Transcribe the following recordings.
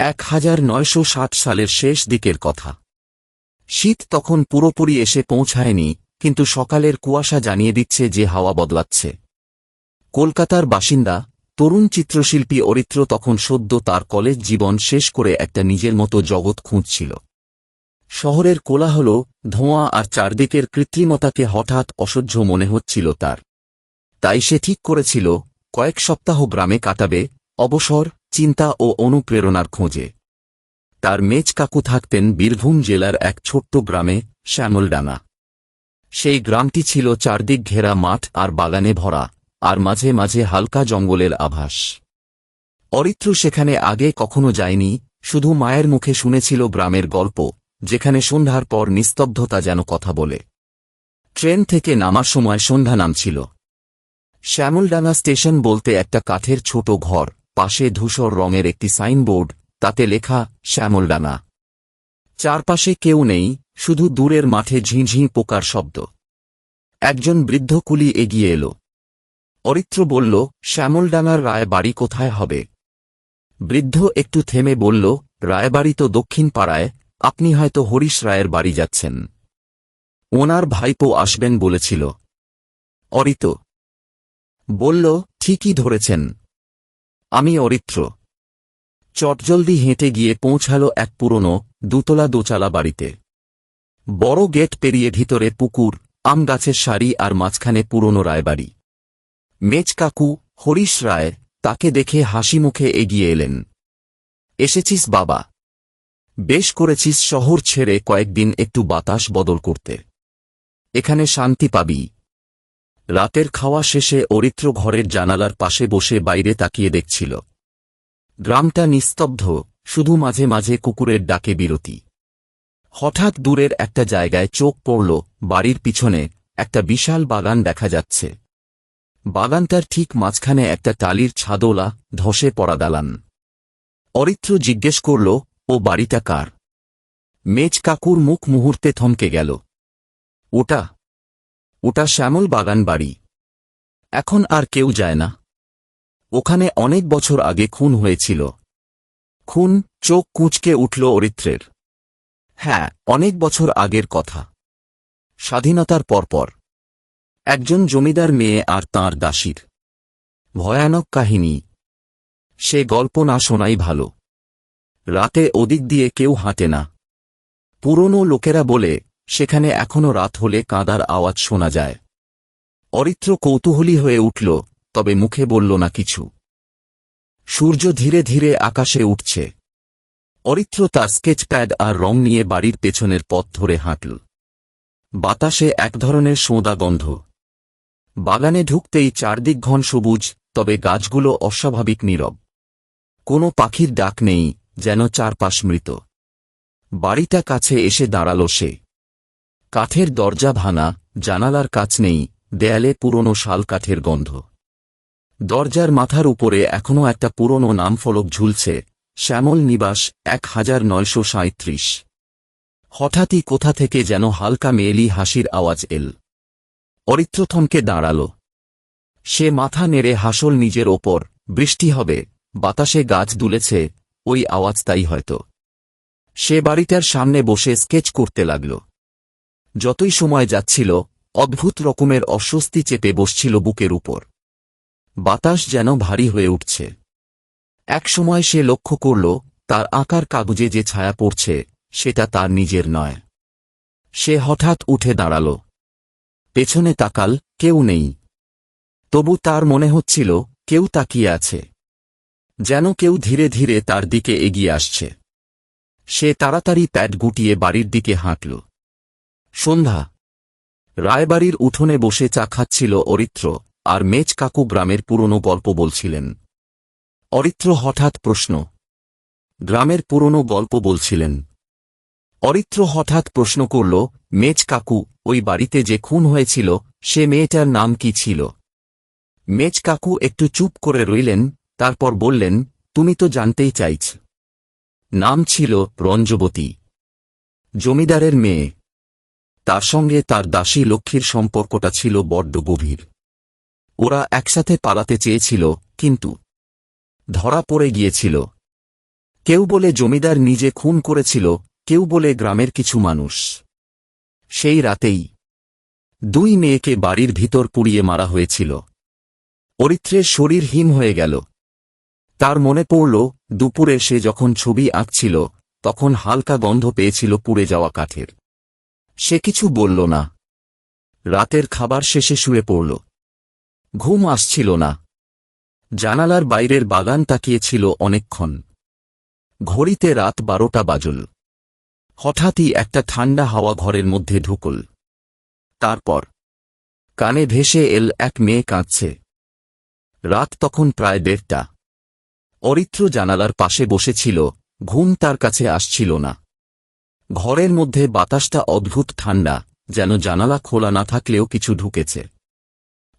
এক হাজার নয়শো ষাট সালের শেষ দিকের কথা। শীত তখন পুরোপুরি এসে পৌঁছায়নি, কিন্তু সকালের কুয়াশা জানিয়ে দিচ্ছে যে হাওয়া বদলাচ্ছে। কলকাতার বাসিন্দা, তরুণ চিত্রশিল্পী অরিত্র তখন সদ্য তার কলেজ জীবন শেষ করে একটা নিজের মতো জগৎ খুঁজছিল। শহরের কোলাহল, ধোঁয়া আর চারদিকের কৃত্রিমতাকে হঠাৎ অসহ্য মনে হচ্ছিল তার। তাই সে ঠিক করেছিল, কয়েক সপ্তাহ গ্রামে কাটাবে, অবসর চিন্তা ও অনুপ্রেরণার খোঁজে। তার মেজ কাকু থাকতেন বীরভূম জেলার এক ছোট্ট গ্রামে, শ্যামলডাঙ্গা। সেই গ্রামটি ছিল চারদিক ঘেরা মাঠ আর বাগানে ভরা, আর মাঝে মাঝে হালকা জঙ্গলের আভাস। অরিত্র সেখানে আগে কখনো যায়নি, শুধু মায়ের মুখে শুনেছিল গ্রামের গল্প, যেখানে সন্ধ্যার পর নিস্তব্ধতা যেন কথা বলে। ট্রেন থেকে নামার সময় সন্ধ্যা নামছিল। শ্যামলডাঙ্গা স্টেশন বলতে একটা কাঠের ছোট ঘর পাশে ধূসর রঙের একটি সাইনবোর্ড, তাতে লেখা শ্যামলডাঙ্গা চারপাশে কেউ নেই, শুধু দূরের মাঠে ঝিঁঝিঁ পোকার শব্দ। একজন বৃদ্ধ কুলি এগিয়ে এলো। অরিত্র বলল শ্যামলডাঙ্গার রায় বাড়ি কোথায় হবে? বৃদ্ধ একটু থেমে বলল, রায়বাড়ি তো দক্ষিণ পাড়ায়, আপনি হয়তো হরিশ রায়ের বাড়ি যাচ্ছেন। ওনার ভাইপো আসবেন বলেছিল। অরিত বলল, ঠিকই ধরেছেন। আমি অরিত্র। চটজলদি হেঁটে গিয়ে পৌঁছাল এক পুরনো, দুতলা দোচালা বাড়িতে। বড় গেট পেরিয়ে ভিতরে পুকুর, আম গাছের সারি আর মাঝখানে পুরনো রায়বাড়ি। মেজ কাকু, হরিশ রায়, তাকে দেখে হাসি মুখে এগিয়ে এলেন। এসেছিস বাবা। বেশ করেছিস শহর ছেড়ে কয়েকদিন একটু বাতাস বদল করতে। এখানে শান্তি পাবি। রাতের খাওয়া শেষে অরিত্র ঘরের জানালার পাশে বসে বাইরে তাকিয়ে দেখছিল। গ্রামটা নিস্তব্ধ, শুধু মাঝে মাঝে কুকুরের ডাকে বিরতি। হঠাৎ দূরের একটা জায়গায় চোখ পড়ল, বাড়ির পিছনে একটা বিশাল বাগান দেখা যাচ্ছে। বাগানটার ঠিক মাঝখানে একটা টালির ছাদোলা, ধসে পড়া দালান। অরিত্র জিজ্ঞেস করল, ও বাড়িটা কার? মেজ কাকুর মুখ মুহূর্তে থমকে গেল। ওটা ওটা শ্যামল বাগান বাড়ি। এখন আর কেউ যায় না। ওখানে অনেক বছর আগে খুন হয়েছিল। খুন, চোখ কুঁচকে উঠল অরিত্রের। হ্যাঁ অনেক বছর আগের কথা। স্বাধীনতার পরপর। একজন জমিদার মেয়ে আর তাঁর দাসীর। ভয়ানক কাহিনী। সে গল্প না শোনাই ভালো। রাতে ওদিক দিয়ে কেউ হাঁটে না। পুরনো লোকেরা বলে সেখানে এখনও রাত হলে কাঁদার আওয়াজ শোনা যায়। অরিত্র কৌতূহলী হয়ে উঠল, তবে মুখে বলল না কিছু। সূর্য ধীরে ধীরে আকাশে উঠছে। অরিত্র তার স্কেচ প্যাড আর রং নিয়ে বাড়ির পেছনের পথ ধরে হাঁটল। বাতাসে এক ধরনের সোঁদা গন্ধ। বাগানে ঢুকতেই চারদিক ঘন সবুজ, তবে গাছগুলো অস্বাভাবিক নীরব। কোনো পাখির ডাক নেই, যেন চারপাশ মৃত। বাড়িটা কাছে এসে দাঁড়াল সে। কাঠের দরজা ভাঙা, জানালার কাছ নেই, দেয়ালে পুরনো শাল কাঠের গন্ধ। দরজার মাথার উপরে এখনও একটা পুরনো নামফলক ঝুলছে, শ্যামল নিবাস, এক হাজার নয়শো সাঁত্রিশ হঠাৎই কোথা থেকে যেন হালকা মেয়েলি হাসির আওয়াজ এল। অরিত্র থমকে দাঁড়াল। সে মাথা নেড়ে হাসল নিজের ওপর, বৃষ্টি হবে, বাতাসে গাছ দুলেছে, ওই আওয়াজ তাই হয়তো। সে বাড়িটার সামনে বসে স্কেচ করতে লাগল। যতই সময় যাচ্ছিল, অদ্ভুত রকমের অস্বস্তি চেপে বসছিল বুকের উপর। বাতাস যেন ভারী হয়ে উঠছে। এক সময় সে লক্ষ্য করল, তার আঁকার কাগজে যে ছায়া পড়ছে, সেটা তার নিজের নয়। সে হঠাৎ উঠে দাঁড়াল। পেছনে তাকাল, কেউ নেই। তবু তার মনে হচ্ছিল, কেউ তাকিয়ে আছে। যেন কেউ ধীরে ধীরে তার দিকে এগিয়ে আসছে। সে তাড়াতাড়ি প্যাট গুটিয়ে বাড়ির দিকে হাঁটল। সন্ধ্যা। রায়বাড়ির উঠোনে বসে চা খাচ্ছিল অরিত্র, আর মেজ কাকু গ্রামের পুরনো গল্প বলছিলেন। অরিত্র হঠাৎ প্রশ্ন। গ্রামের পুরনো গল্প বলছিলেন। অরিত্র হঠাৎ প্রশ্ন করল, মেজ কাকু, ওই বাড়িতে যে খুন হয়েছিল, সে মেয়েটার নাম কি ছিল? মেজ কাকু একটু চুপ করে রইলেন, তারপর বললেন, তুমি তো জানতেই চাইছ। নাম ছিল রঞ্জবতী। জমিদারের মেয়ে। তার সঙ্গে তার দাসী লক্ষ্মীর সম্পর্কটা ছিল বড্ড গভীর। ওরা একসাথে পালাতে চেয়েছিল, কিন্তু ধরা পড়ে গিয়েছিল। কেউ বলে জমিদার নিজে খুন করেছিল, কেউ বলে গ্রামের কিছু মানুষ। সেই রাতেই দুই মেয়েকে বাড়ির ভিতর পুড়িয়ে মারা হয়েছিল। অরিত্রের শরীর হিম হয়ে গেল। তার মনে পড়ল, দুপুরে সে যখন ছবি আঁকছিল, তখন হালকা গন্ধ পেয়েছিল পুড়ে যাওয়া কাঠের। সে কিছু বলল না। রাতের খাবার শেষে শুয়ে পড়ল। ঘুম আসছিল না। জানালার বাইরের বাগান তাকিয়েছিল অনেকক্ষণ। ঘড়িতে রাত বারোটা বাজল। হঠাৎই একটা ঠান্ডা হাওয়া ঘরের মধ্যে ঢুকল। তারপর কানে ভেসে এল এক মেয়ে কাঁদছে। রাত তখন প্রায় দেড়টা। অরিত্র জানালার পাশে বসেছিল, ঘুম তার কাছে আসছিল না। ঘরের মধ্যে বাতাসটা অদ্ভুত ঠান্ডা, যেন জানালা খোলা না থাকলেও কিছু ঢুকেছে।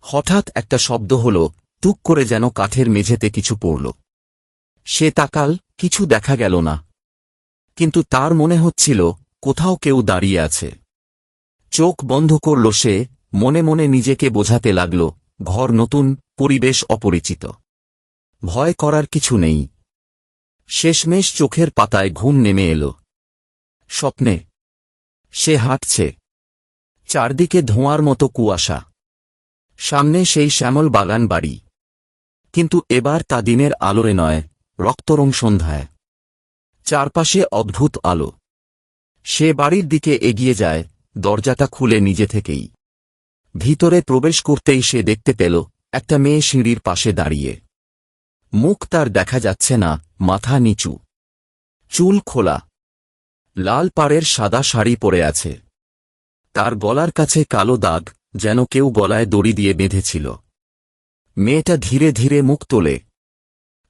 হঠাৎ একটা শব্দ হল, টুক করে যেন কাঠের মেঝেতে কিছু পড়ল। সে তাকাল, কিছু দেখা গেল না। কিন্তু তার মনে হচ্ছিল, কোথাও কেউ দাঁড়িয়ে আছে। চোখ বন্ধ করল সে, মনে মনে নিজেকে বোঝাতে লাগল, ঘর নতুন, পরিবেশ অপরিচিত। ভয় করার কিছু নেই। শেষমেশ চোখের পাতায় ঘুম নেমে এল। স্বপ্নে। সে হাঁটছে। চারদিকে ধোঁয়ার মতো কুয়াশা। সামনে সেই শ্যামল বাগান বাড়ি। কিন্তু এবার তা দিনের আলোরে নয়, রক্তরং সন্ধ্যায়। চারপাশে অদ্ভুত আলো। সে বাড়ির দিকে এগিয়ে যায়, দরজাটা খুলে নিজে থেকেই। ভিতরে প্রবেশ করতেই সে দেখতে পেল, একটা মেয়ে সিঁড়ির পাশে দাঁড়িয়ে। মুখ তার দেখা যাচ্ছে না, মাথা নিচু। চুল খোলা। লাল পাড়ের সাদা শাড়ি পরে আছে। তার গলার কাছে কালো দাগ যেন কেউ গলায় দড়ি দিয়ে বেঁধেছিল। মেয়েটা ধীরে ধীরে মুখ তোলে।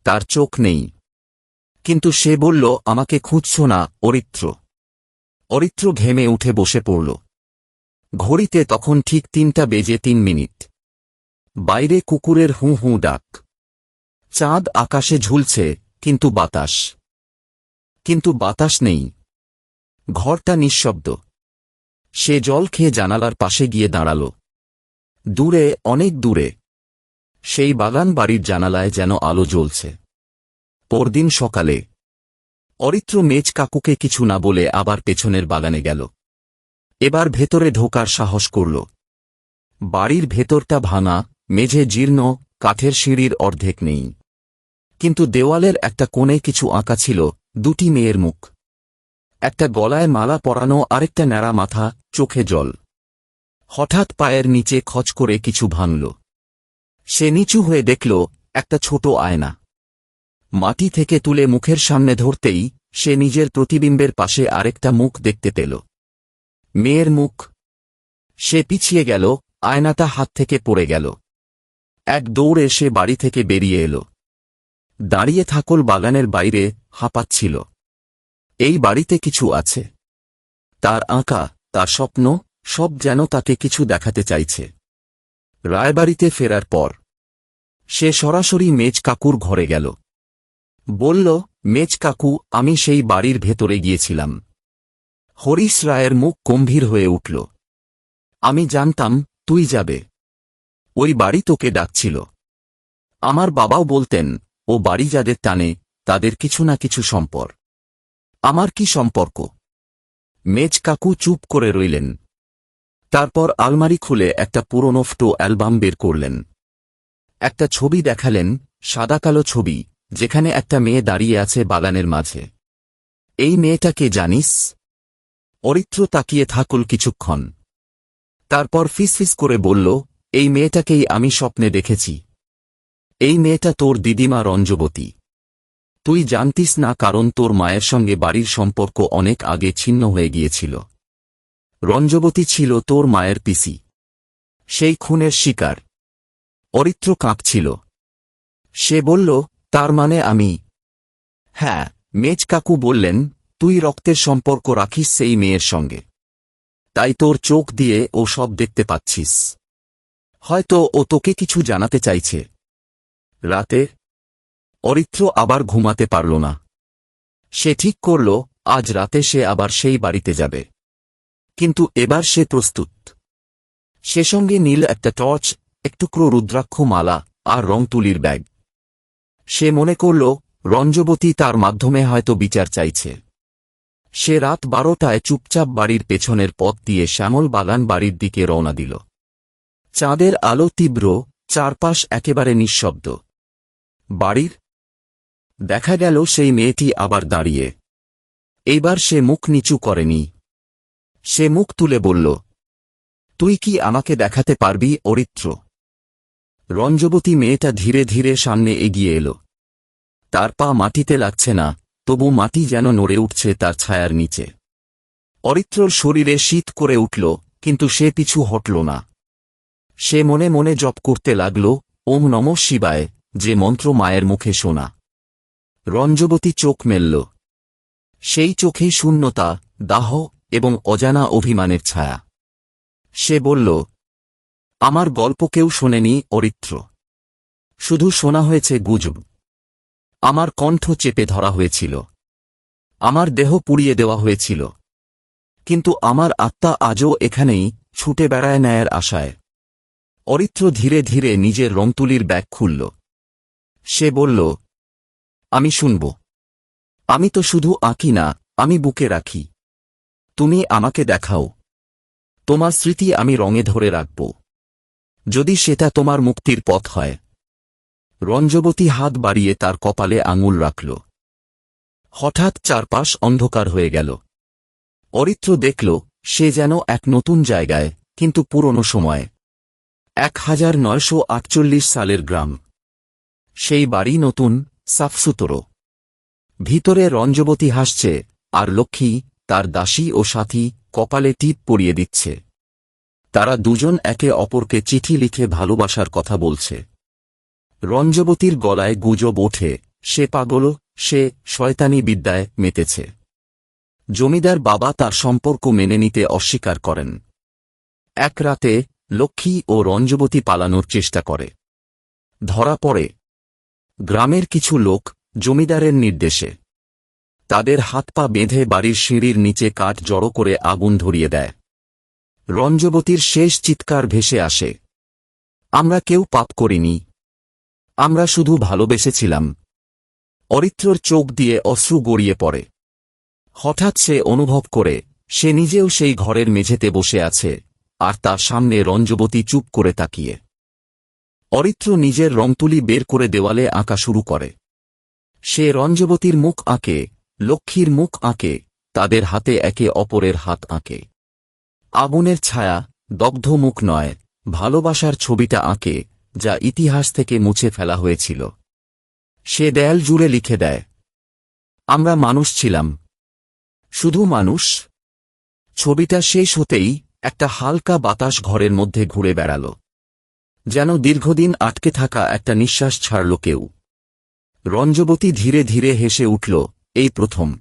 তার চোখ নেই। কিন্তু সে বলল, আমাকে খুঁজছ না, অরিত্র। অরিত্র ঘেমে উঠে বসে পড়ল। ঘড়িতে তখন ঠিক তিনটা বেজে তিন মিনিট। বাইরে কুকুরের হুঁ হুঁ ডাক। চাঁদ আকাশে ঝুলছে, কিন্তু বাতাস। কিন্তু বাতাস নেই। ঘরটা নিঃশব্দ। সে জল খেয়ে জানালার পাশে গিয়ে দাঁড়াল। দূরে, অনেক দূরে। সেই বাগান বাড়ির জানালায় যেন আলো জ্বলছে। পরদিন সকালে। অরিত্র মেজ কাকুকে কিছু না বলে আবার পেছনের বাগানে গেল। এবার ভেতরে ঢোকার সাহস করল। বাড়ির ভেতরটা ভাঙা, মেঝে জীর্ণ, কাঠের সিঁড়ির অর্ধেক নেই। কিন্তু দেওয়ালের একটা কোণে কিছু আঁকা ছিল, দুটি মেয়ের মুখ। একটা গলায় মালা পরানো আরেকটা ন্যাড়া মাথা, চোখে জল। হঠাৎ পায়ের নিচে খচ করে কিছু ভাঙল। সে নিচু হয়ে দেখল, একটা ছোট আয়না। মাটি থেকে তুলে মুখের সামনে ধরতেই সে নিজের প্রতিবিম্বের পাশে আরেকটা মুখ দেখতে পেল। মেয়ের মুখ। সে পিছিয়ে গেল, আয়নাটা হাত থেকে পড়ে গেল। এক দৌড়ে সে বাড়ি থেকে বেরিয়ে এলো। দাঁড়িয়ে থাকল বাগানের বাইরে, হাঁপাচ্ছিল। এই বাড়িতে কিছু আছে। তার আঁকা, তার স্বপ্ন, সব যেন তাকে কিছু দেখাতে চাইছে। রায়বাড়িতে ফেরার পর, সে সরাসরি মেজ কাকুর ঘরে গেল। বলল, মেজ কাকু, আমি সেই বাড়ির ভেতরে গিয়েছিলাম। হরিশ রায়ের মুখ গম্ভীর হয়ে উঠল। আমি জানতাম, তুই যাবে। ওই বাড়ি তোকে ডাকছিল। আমার বাবাও বলতেন, ও বাড়ি যাদের টানে, তাদের কিছু না কিছু সম্পর। আমার কি সম্পর্ক? মেজ কাকু চুপ করে রইলেন। তারপর আলমারি খুলে একটা পুরনো ফটো অ্যালবাম বের করলেন। একটা ছবি দেখালেন, সাদা কালো ছবি, যেখানে একটা মেয়ে দাঁড়িয়ে আছে বাগানের মাঝে। এই মেয়েটাকে জানিস? অরিত্র তাকিয়ে থাকুল কিছুক্ষণ। তারপর ফিসফিস করে বলল, এই মেয়েটাকেই আমি স্বপ্নে দেখেছি। এই মেয়েটা তোর দিদিমা রঞ্জবতী। তুই জানতিস না কারণ তোর মায়ের সঙ্গে বাড়ির সম্পর্ক অনেক আগে ছিন্ন হয়ে গিয়েছিল। রঞ্জবতী ছিল তোর মায়ের পিসি। সেই খুনের শিকার। অরিত্র কাঁপছিল। সে বলল, তার মানে আমি? হ্যাঁ মেজ কাকু বললেন, তুই রক্তের সম্পর্ক রাখিস সেই মেয়ের সঙ্গে। তাই তোর চোখ দিয়ে ও সব দেখতে পাচ্ছিস। হয়তো ও তোকে কিছু জানাতে চাইছে। রাতে অরিত্র আবার ঘুমাতে পারল না। সে ঠিক করল, আজ রাতে সে আবার সেই বাড়িতে যাবে। কিন্তু এবার সে প্রস্তুত। সে সঙ্গে নীল একটা টর্চ একটুকরো রুদ্রাক্ষ মালা আর রং তুলির ব্যাগ। সে মনে করল, রঞ্জবতী তার মাধ্যমে হয়তো বিচার চাইছে। সে রাত বারোটায় চুপচাপ বাড়ির পেছনের পথ দিয়ে শ্যামল বাগান বাড়ির দিকে রওনা দিল। চাঁদের আলো তীব্র, চারপাশ একেবারে নিঃশব্দ। বাড়ির দেখা গেল সেই মেয়েটি আবার দাঁড়িয়ে। এইবার সে মুখ নিচু করেনি। সে মুখ তুলে বলল, তুই কি আমাকে দেখাতে পারবি, অরিত্র? রঞ্জবতী মেয়েটা ধীরে ধীরে সামনে এগিয়ে এলো। তার পা মাটিতে লাগছে না, তবু মাটি যেন নড়ে উঠছে তার ছায়ার নিচে। অরিত্রর শরীরে শীত করে উঠল, কিন্তু সে পিছু হটল না। সে মনে মনে জপ করতে লাগল, ওম নম শিবায়, যে মন্ত্র মায়ের মুখে শোনা। রঞ্জবতী চোখ মেলল। সেই চোখেই শূন্যতা, দাহ এবং অজানা অভিমানের ছায়া। সে বলল, আমার গল্প কেউ শোনেনি, অরিত্র। শুধু শোনা হয়েছে গুজব। আমার কণ্ঠ চেপে ধরা হয়েছিল। আমার দেহ পুড়িয়ে দেওয়া হয়েছিল। কিন্তু আমার আত্মা আজও এখানেই, ছুটে বেড়ায় ন্যায়ের আশায়। অরিত্র ধীরে ধীরে নিজের রংতুলির ব্যাগ খুলল। সে বলল আমি শুনব। আমি তো শুধু আঁকি না, আমি বুকে রাখি। তুমি আমাকে দেখাও। তোমার স্মৃতি আমি রঙে ধরে রাখব। যদি সেটা তোমার মুক্তির পথ হয়। রঞ্জবতী হাত বাড়িয়ে তার কপালে আঙুল রাখল। হঠাৎ চারপাশ অন্ধকার হয়ে গেল। অরিত্র দেখল, সে যেন এক নতুন জায়গায়, কিন্তু পুরনো সময়। এক হাজার নয়শো আটচল্লিশ সালের গ্রাম। সেই বাড়ি নতুন সাফসুতরো। ভিতরে রঞ্জবতী হাসছে, আর লক্ষ্মী তার দাসী ও সাথী কপালে টিপ পরিয়ে দিচ্ছে। তারা দুজন একে অপরকে চিঠি লিখে ভালোবাসার কথা বলছে। রঞ্জবতীর গলায় গুজব ওঠে, সে পাগল, সে শয়তানি বিদ্যায় মেতেছে। জমিদার বাবা তার সম্পর্ক মেনে নিতে অস্বীকার করেন। এক রাতে লক্ষ্মী ও রঞ্জবতী পালানোর চেষ্টা করে। ধরা পড়ে গ্রামের কিছু লোক জমিদারের নির্দেশে তাদের হাত পা বেঁধে বাড়ির সিঁড়ির নিচে কাঠ জড়ো করে আগুন ধরিয়ে দেয়। রঞ্জবতীর শেষ চিৎকার ভেসে আসে, আমরা কেউ পাপ করিনি, আমরা শুধু ভালোবেসেছিলাম। অরিত্রর চোখ দিয়ে অশ্রু গড়িয়ে পড়ে। হঠাৎ সে অনুভব করে, সে নিজেও সেই ঘরের মেঝেতে বসে আছে, আর তার সামনে রঞ্জবতী চুপ করে তাকিয়ে। অরিত্র নিজের রংতুলি বের করে দেওয়ালে আঁকা শুরু করে। সে রঞ্জবতীর মুখ আঁকে, লক্ষ্মীর মুখ আঁকে, তাদের হাতে একে অপরের হাত আঁকে। আগুনের ছায়া, দগ্ধ মুখ নয়, ভালোবাসার ছবিটা আঁকে, যা ইতিহাস থেকে মুছে ফেলা হয়েছিল। সে দেয়াল জুড়ে লিখে দেয়, আমরা মানুষ ছিলাম। শুধু মানুষ। ছবিটা শেষ হতেই একটা হালকা বাতাস ঘরের মধ্যে ঘুরে বেড়াল। যেন দীর্ঘদিন আটকে থাকা একটা নিঃশ্বাস ছাড়ল কেউ। রঞ্জবতী ধীরে ধীরে হেসে উঠল, এই প্রথম।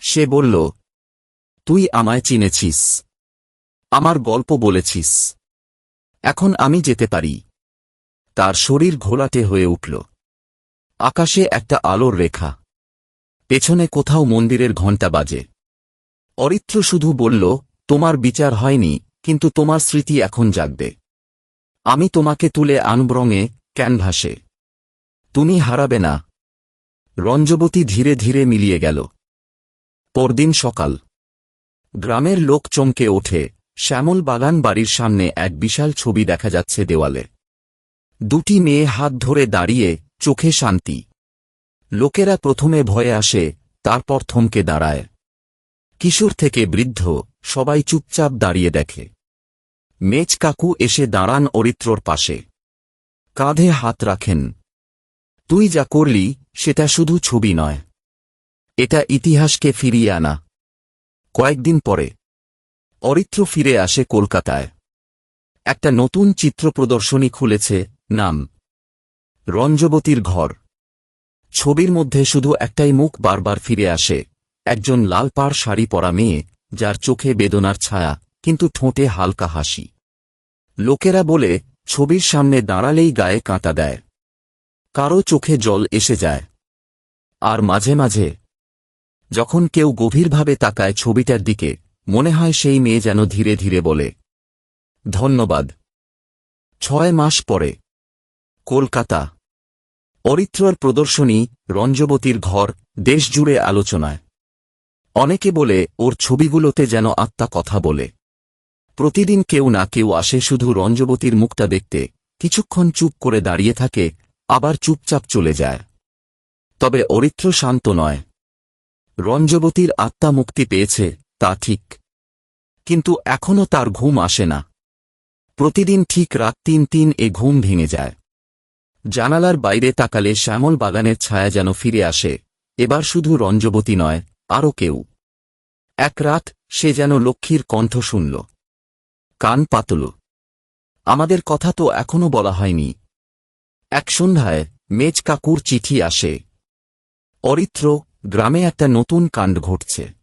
সে বলল, তুই আমায় চিনেছিস। আমার গল্প বলেছিস। এখন আমি যেতে পারি। তার শরীর ঘোলাটে হয়ে উঠল। আকাশে একটা আলোর রেখা। পেছনে কোথাও মন্দিরের ঘণ্টা বাজে। অরিত্র শুধু বলল, তোমার বিচার হয়নি, কিন্তু তোমার স্মৃতি এখন জাগবে। আমি তোমাকে তুলে আনব রঙে, ক্যানভাসে। তুমি হারাবে না। রঞ্জবতী ধীরে ধীরে মিলিয়ে গেল। পরদিন সকাল। গ্রামের লোক চমকে ওঠে। শ্যামল বাগান বাড়ির সামনে এক বিশাল ছবি দেখা যাচ্ছে দেওয়ালে। দুটি মেয়ে হাত ধরে দাঁড়িয়ে চোখে শান্তি। লোকেরা প্রথমে ভয়ে আসে, তারপর থমকে দাঁড়ায়। কিশোর থেকে বৃদ্ধ, সবাই চুপচাপ দাঁড়িয়ে দেখে। মেজ কাকু এসে দাঁড়ান অরিত্রর পাশে। কাঁধে হাত রাখেন। তুই যা করলি, সেটা শুধু ছবি নয়। এটা ইতিহাসকে ফিরিয়ে আনা। কয়েকদিন পরে। অরিত্র ফিরে আসে কলকাতায়। একটা নতুন চিত্র প্রদর্শনী খুলেছে, নাম। রঞ্জবতীর ঘর। ছবির মধ্যে শুধু একটাই মুখ বারবার ফিরে আসে। একজন লাল পাড় শাড়ি পরা মেয়ে, যার চোখে বেদনার ছায়া। কিন্তু ঠোঁটে হালকা হাসি। লোকেরা বলে, ছবির সামনে দাঁড়ালেই গায়ে কাঁটা দেয়। কারও চোখে জল এসে যায়। আর মাঝে মাঝে, যখন কেউ গভীরভাবে তাকায় ছবিটার দিকে, মনে হয় সেই মেয়ে যেন ধীরে ধীরে বলে, ধন্যবাদ। ছয় মাস পরে, কলকাতা। অরিত্রর প্রদর্শনী, রঞ্জবতীর ঘর, দেশজুড়ে আলোচনায়। অনেকে বলে, ওর ছবিগুলোতে যেন আত্মা কথা বলে। প্রতিদিন কেউ না কেউ আসে শুধু রঞ্জবতীর মুখটা দেখতে, কিছুক্ষণ চুপ করে দাঁড়িয়ে থাকে, আবার চুপচাপ চলে যায়। তবে অরিত্র শান্ত নয়। রঞ্জবতীর আত্মা মুক্তি পেয়েছে, তা ঠিক। কিন্তু এখনও তার ঘুম আসে না। প্রতিদিন ঠিক রাত তিন তিন এ ঘুম ভেঙে যায়। জানালার বাইরে তাকালে শ্যামল বাগানের ছায়া যেন ফিরে আসে, এবার শুধু রঞ্জবতী নয়, আরও কেউ। এক রাত সে যেন লক্ষ্মীর কণ্ঠ শুনল। কান পাতল। আমাদের কথা তো এখনও বলা হয়নি। এক সন্ধ্যায় মেজ কাকুর চিঠি আসে। অরিত্র গ্রামে একটা নতুন কাণ্ড ঘটছে।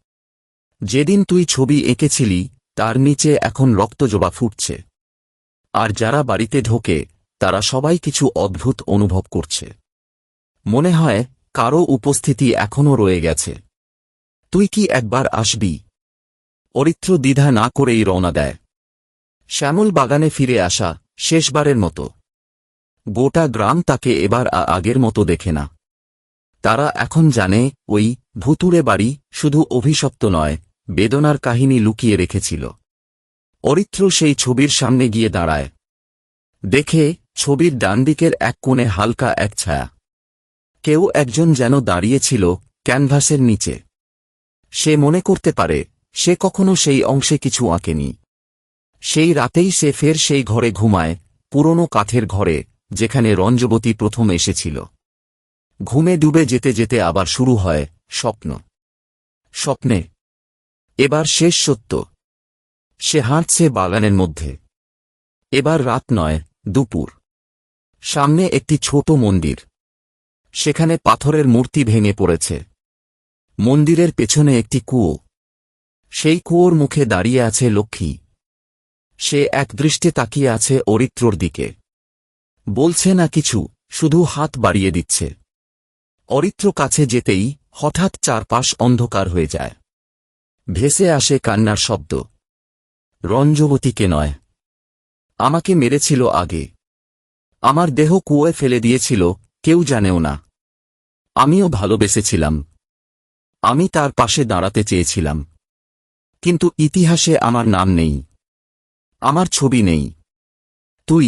যেদিন তুই ছবি এঁকেছিলি, তার নিচে এখন রক্তজবা ফুটছে। আর যারা বাড়িতে ঢোকে, তারা সবাই কিছু অদ্ভুত অনুভব করছে। মনে হয়, কারও উপস্থিতি এখনও রয়ে গেছে। তুই কি একবার আসবি? অরিত্র দ্বিধা না করেই রওনা দেয়। শ্যামল বাগানে ফিরে আসা শেষবারের মতো। গোটা গ্রাম তাকে এবার আগের মতো দেখে না। তারা এখন জানে, ওই ভুতুরে বাড়ি শুধু অভিশপ্ত নয়, বেদনার কাহিনী লুকিয়ে রেখেছিল। অরিত্র সেই ছবির সামনে গিয়ে দাঁড়ায়। দেখে ছবির ডান দিকের এক কোণে হালকা এক ছায়া। কেউ একজন যেন দাঁড়িয়েছিল ক্যানভাসের নিচে। সে মনে করতে পারে, সে কখনো সেই অংশে কিছু আঁকেনি। সেই রাতেই সে ফের সেই ঘরে ঘুমায়, পুরনো কাঠের ঘরে, যেখানে রঞ্জবতী প্রথম এসেছিল। ঘুমে ডুবে যেতে যেতে আবার শুরু হয় স্বপ্ন। স্বপ্নে। এবার শেষ সত্য। সে হাঁটছে বাগানের মধ্যে। এবার রাত নয়, দুপুর। সামনে একটি ছোট মন্দির। সেখানে পাথরের মূর্তি ভেঙে পড়েছে। মন্দিরের পেছনে একটি কুয়ো। সেই কুয়োর মুখে দাঁড়িয়ে আছে লক্ষ্মী। সে এক দৃষ্টে তাকিয়ে আছে অরিত্রর দিকে। বলছে না কিছু, শুধু হাত বাড়িয়ে দিচ্ছে। অরিত্র কাছে যেতেই হঠাৎ চারপাশ অন্ধকার হয়ে যায়। ভেসে আসে কান্নার শব্দ। রঞ্জবতীকে নয়। আমাকে মেরেছিল আগে। আমার দেহ কুয়োয় ফেলে দিয়েছিল, কেউ জানেও না। আমিও ভালোবেসেছিলাম। আমি তার পাশে দাঁড়াতে চেয়েছিলাম। কিন্তু ইতিহাসে আমার নাম নেই। আমার ছবি নেই। তুই